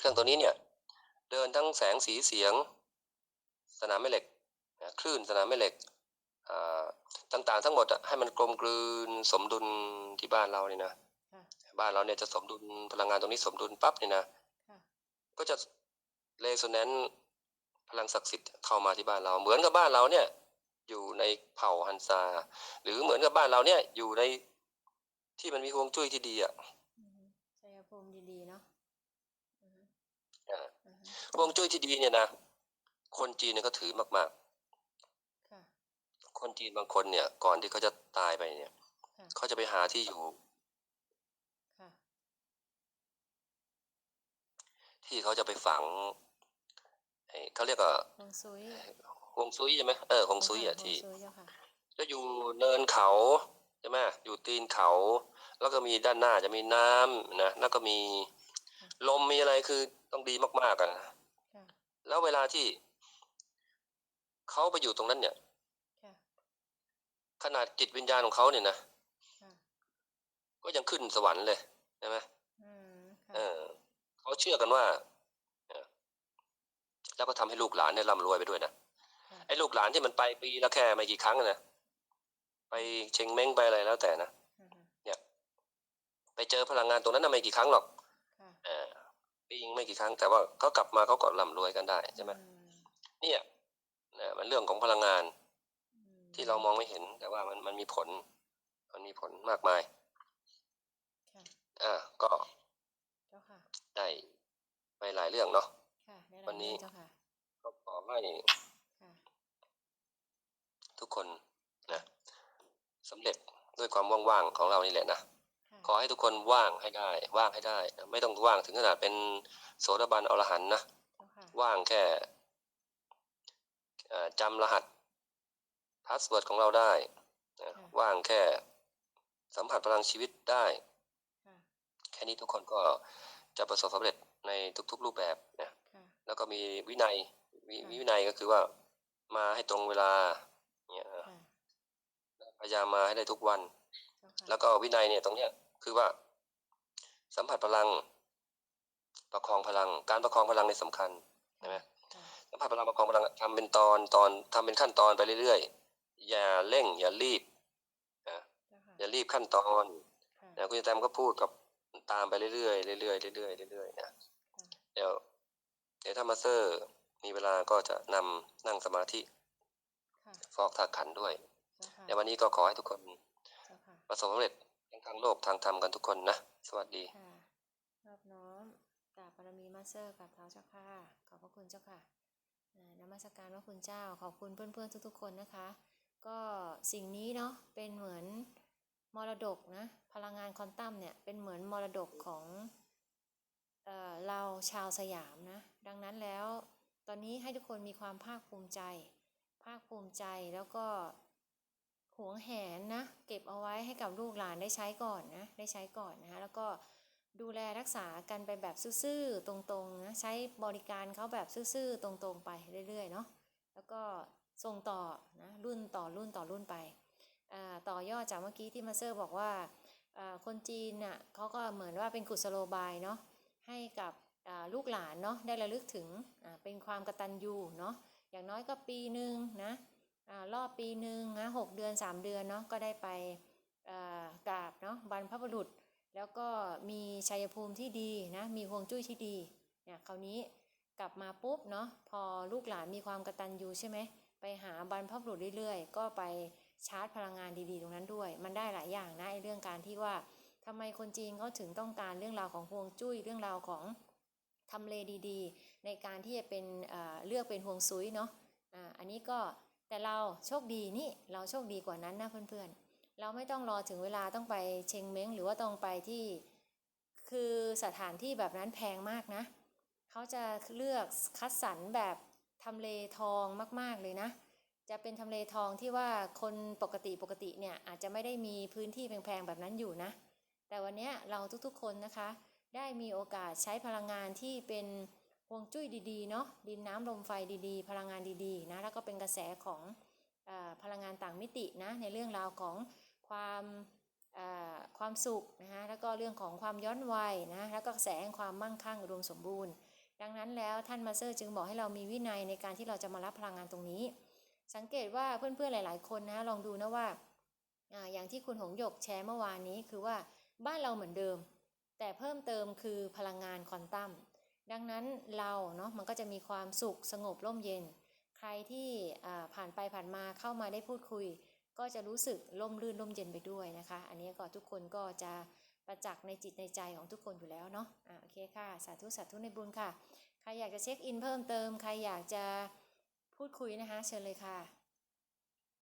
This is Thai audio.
เครื่องตัวนี้เนี่ยเดินทั้งแสงสีเสียง สนามแม่เหล็กนะคลื่นสนามแม่เหล็กอ่าต่างๆ ทั้งหมดอะให้มันกลมกลืนสมดุลที่บ้านเราเนี่ยนะค่ะบ้านเราเนี่ยจะสมดุลพลังงานตรงนี้สมดุลปั๊บเนี่ยนะค่ะก็จะเรโซแนนซ์พลังศักดิ์สิทธิ์เข้ามาที่บ้านเรา เหมือนกับบ้านเราเนี่ย อยู่ในเผ่าฮันซา หรือเหมือนกับบ้านเราเนี่ยอยู่ในที่มันมีฮวงจุ้ยที่ดีอะ อือฮึชัยภูมิดีๆเนาะอือฮึ อ่า อือฮึ ฮ วงจุ้ยที่ดีเนี่ยนะคนจีนเนี่ยก็ถือมากค่ะๆคนจีนบางคนเนี่ย ก่อนที่เขาจะตายไปเนี่ยค่ะเขาจะไปหาที่อยู่ค่ะที่เขาจะไปฝังไอ้เขาเรียกว่าฮวงซุยฮวงซุยใช่ไหมเออฮวงซุยอะที่ฮวงซุยเจ้าค่ะจะอยู่เนินเขาใช่ไหมอยู่ตีนเขา แล้วก็มีด้านหน้าจะมีน้ำนะแล้วก็มีลมมีอะไรคือต้องดีมากๆอะค่ะ แล้วเวลาที่เขาไปอยู่ตรงนั้นเนี่ยค่ะขนาดจิตวิญญาณของเขาเนี่ยนะค่ะก็ยังขึ้นสวรรค์เลยใช่ไหมอืมค่ะเออเขาเชื่อกันว่าเออแล้วก็ทำให้ลูกหลานเนี่ยร่ำรวยไปด้วยนะค่ะไอ้ลูกหลานที่มันไปปีละแค่ไม่กี่ครั้งอะนะไปเชงเม้งไปอะไรแล้วแต่นะอือฮึไปเจอพลังงานตรงนั้นนะไม่กี่ครั้งหรอกค่ะเออ ปีงไม่กี่ครั้งแต่ว่าเขากลับมาเขาก็ร่ำรวยกันได้ใช่ไหมอืมเนี่ยนะมันเรื่องของพลังงานอืที่เรามองไม่เห็น แต่ว่ามันมันมีผล มันมีผลมากมายค่ะอ่าก็เจ้าค่ะได้ไปหลายเรื่องเนาะค่ะได้หลายวันนี้เรื่องเจ้าค่ะก็ขอให้ค่ะทุกคนนะสำเร็จด้วยความว่างๆของเรานี่แหละนะค่ะข อให้ทุกคนว่างให้ได้ ว่างให้ได้นะไม่ต้องว่างถึงขนาดเป็นโสดาบันอรหันต์นะเจ้าค่ะว่างแค่เอ่อจำรหัสพาสเวิร์ดของเราได้นะว่างแค่สัมผัสพลังชีวิตได้ค่ะแค่นี้ทุกคนก็จะประสบความสำเร็จในทุกๆรูปแบบนะค่ะแล้วก็มีวินัยวิค่ะวินัยก็คือว่ามาให้ตรงเวลาเนี่ยค่ะพยายามมาให้ได้ทุกวันเจ้าค่ะแล้วก็วินัยเนี่ยตรงเนี้ย คือว่า สัมผัสพลัง ประคองพลัง การประคองพลังในยสำคัญใช่ไหมค่ะสัมผัสพลังประคองพลังทำเป็นตอนตอนทำเป็นขั้นตอนไปเรื่อยๆ อย่าเร่ง อย่ารีบนะเจ้าค่ะอย่ารีบขั้นตอนค่ะนะคุณแตมก็พูดกับตามไปเรื่อยๆเรื่อยๆเรื่อยๆเรื่อยๆนะค่ะเดี๋ยวเดี๋ยวถ้ามาสเตอร์มีเวลาก็จะนำนั่งสมาธิค่ะฟอกธาตุขันธ์ด้วยเจ้าค่ะเดี๋ยววันนี้ก็ขอให้ทุกคนเจ้าค่ะประสบความสำเร็จ ทางโลกทางธรรมกันทุกคนนะ สวัสดีค่ะรอบน้อมกราบบารมีมาสเตอร์กับเท้าเจ้าค่ะ ขอบพระคุณเจ้าค่ะนมัสการพระคุณเจ้า ขอบคุณเพื่อนๆทุกๆคนนะคะ ก็สิ่งนี้เนาะเป็นเหมือนมรดกนะพลังงานควอนตัมเนี่ยเป็นเหมือนมรดกของเอ่อเราชาวสยามนะ ดังนั้นแล้วตอนนี้ให้ทุกคนมีความภาคภูมิใจ ภาคภูมิใจแล้วก็ วงแหนนะ เก็บเอาไว้ให้กับลูกหลานได้ใช้ก่อนนะได้ใช้ก่อนนะคะแล้วก็ดูแลรักษากันไปแบบซื่อๆตรงๆนะใช้บริการเขาแบบซื่อๆตรงๆไปเรื่อยๆเนาะแล้วก็ส่งต่อนะรุ่นต่อรุ่นต่อรุ่นไปอ่าต่อยอดจากเมื่อกี้ที่มาเซอร์บอกว่าอ่าคนจีนน่ะเขาก็เหมือนว่าเป็นกุศโลบายเนาะให้กับอ่าลูกหลานเนาะได้ระลึกถึงอ่าเป็นความกตัญญูเนาะอย่างน้อยก็ปีหนึ่งนะ รอบปีหนึ่งนะหกเดือนสามเดือนเนาะก็ได้ไปกราบเนาะบรรพบุรุษ แล้วก็มีชัยภูมิที่ดีนะมีฮวงจุ้ยที่ดีเนี่ยคราวนี้กลับมาปุ๊บเนาะพอลูกหลานมีความกระตัญญูใช่ไหมไปหาบรรพบุรุษเรื่อยๆ ก็ไปชาร์จพลังงานดีๆ ตรงนั้นด้วย มันได้หลายอย่างนะไอ้เรื่องการที่ว่าทำไมคนจีนเขาถึงต้องการเรื่องราวของฮวงจุ้ยเรื่องราวของทำเลดีๆ ในการที่จะเป็นเลือกเป็นฮวงซุยเนาะอันนี้ก็ แต่เราโชคดีนี่เราโชคดีกว่านั้นนะเพื่อนๆ เราไม่ต้องรอถึงเวลาต้องไปเชงเม้งหรือว่าต้องไปที่คือสถานที่แบบนั้นแพงมากนะ เขาจะเลือกคัดสรรแบบทำเลทองมากๆเลยนะ จะเป็นทำเลทองที่ว่าคนปกติปกติเนี่ยอาจจะไม่ได้มีพื้นที่แพงๆแบบนั้นอยู่นะ แต่วันนี้เราทุกๆคนนะคะ ได้มีโอกาสใช้พลังงานที่เป็น วงจุ้ยดีๆเนาะดินน้ำลมไฟดีๆ พลังงานดีๆนะแล้วก็เป็นกระแสของอพลังงานต่างมิตินะในเรื่องราวของความความสุขนะคะแล้วก็เรื่องของความย้อนวัยนะแล้วก็แสงความมั่งคั่งอุดมสมบูรณ์ ดังนั้นแล้วท่านมาเตอร์จึงบอกให้เรามีวินัยในการที่เราจะมารับพลังงานตรงนี้ สังเกตว่าเพื่อนๆหลาย ๆ คนนะลองดูนะว่าอาอย่างที่คุณหงหยกแชร์เมื่อวานนี้คือว่าบ้านเราเหมือนเดิม แต่เพิ่มเติมคือพลังงานควอนตัม ดังนั้นเราเนาะมันก็จะมีความสุขสงบร่มเย็น ใครที่ผ่านไปผ่านมาเข้ามาได้พูดคุย ก็จะรู้สึกร่มรื่นร่มเย็นไปด้วยนะคะ อันนี้ก็ทุกคนก็จะประจักษ์ในจิตในใจของทุกคนอยู่แล้วเนาะอ่าโอเคค่ะ สาธุสาธุในบุญค่ะ ใครอยากจะเช็คอินเพิ่มเติม ใครอยากจะพูดคุยนะคะ เชิญเลยค่ะ